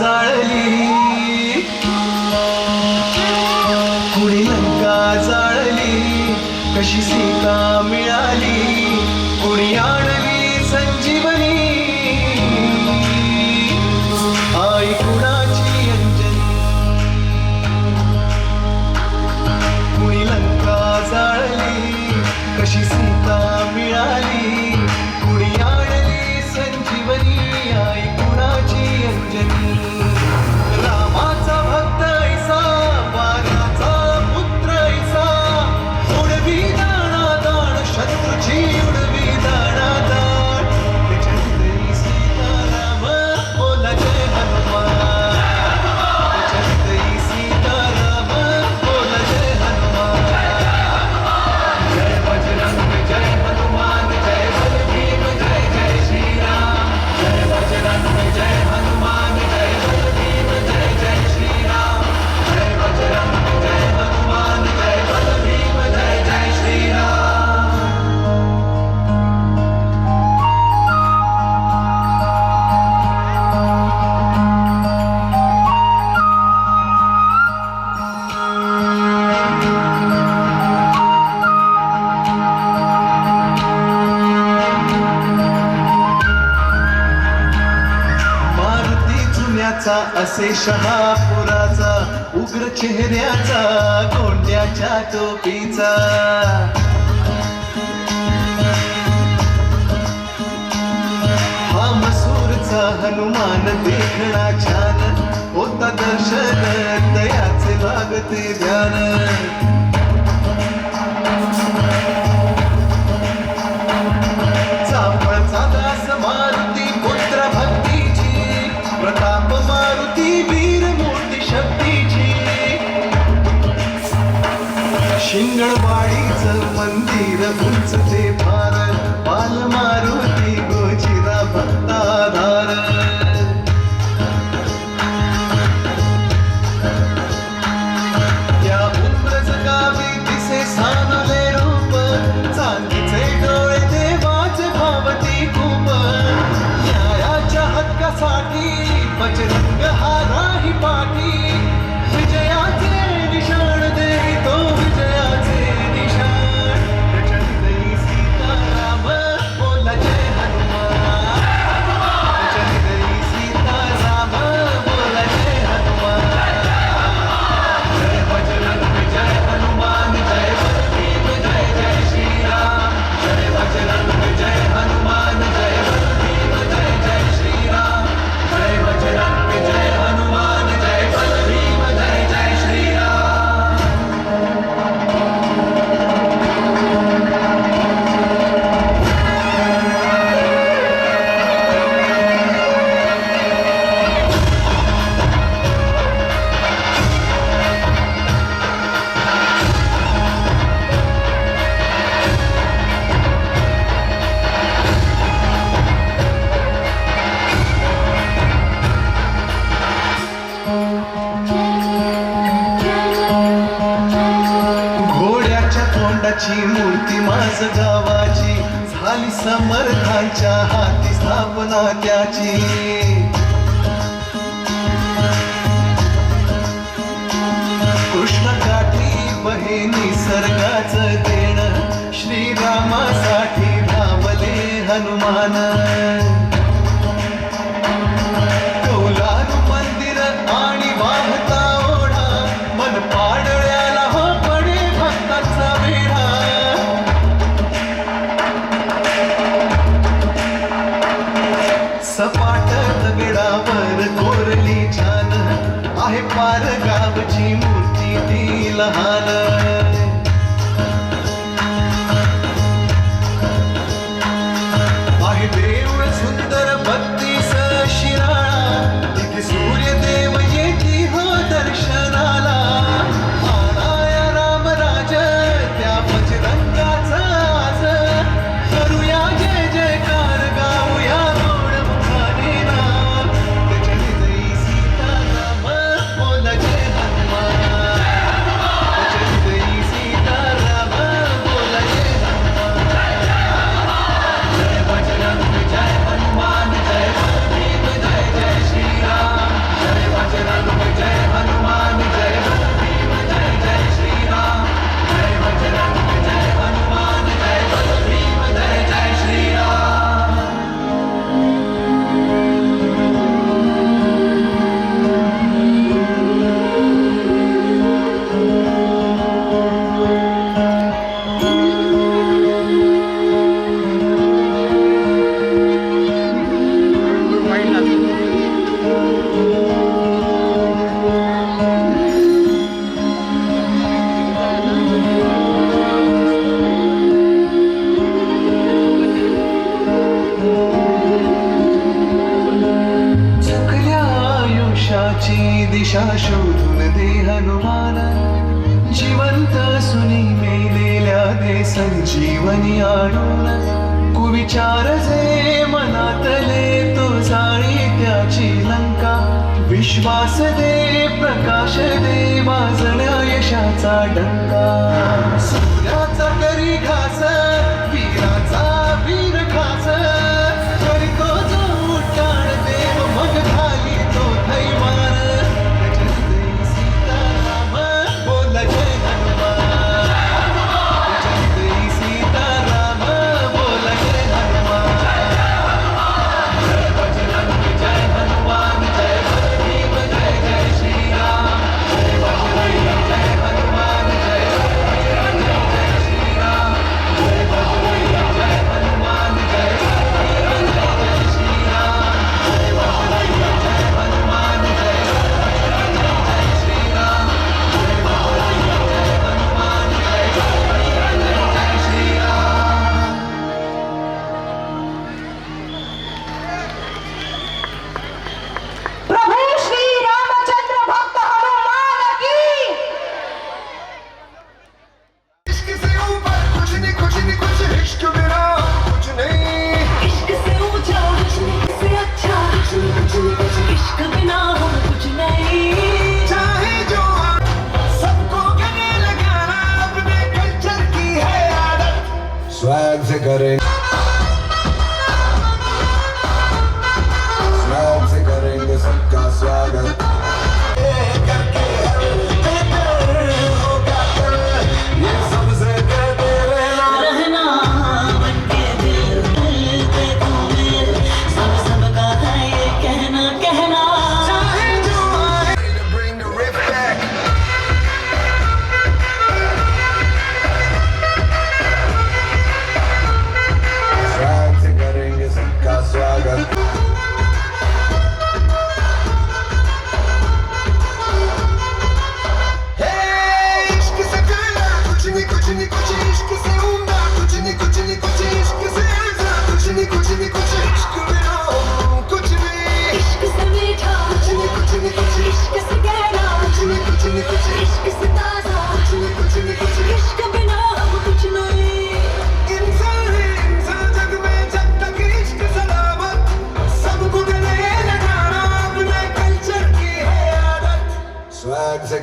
जाळली. कुणी लंका जाळली. कशी सीता असे शहापुराचा उग्र चेहऱ्याचा गोंड्याच्या टोपीचा. हा मसूरचा हनुमान देखणा छान होता दर्शन दयाचे लागते ध्यान. मंगळवाडीचं मंदिर उंच ते फार पाल मारून मानाची मूर्ती माझ गावाची. झाली समर्थांच्या हाती स्थापना त्याची. कृष्ण काठी बहिणी सर्गाच देण. श्रीरामासाठी धावले हनुमान. पार गावची मूर्ती ती लहान. जीवनी आणून कुविचार जे मनातले तो जाळी त्याची लंका. विश्वास दे प्रकाश दे वाजण यशाचा डंका. सूर्याचा करी घास.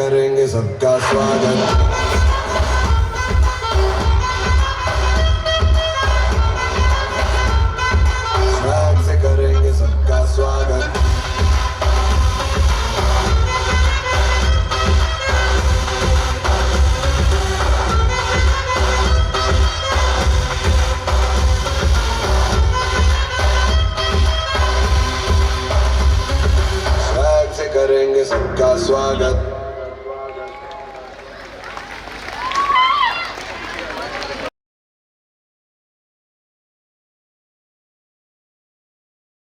करेंगे सबका स्वागत।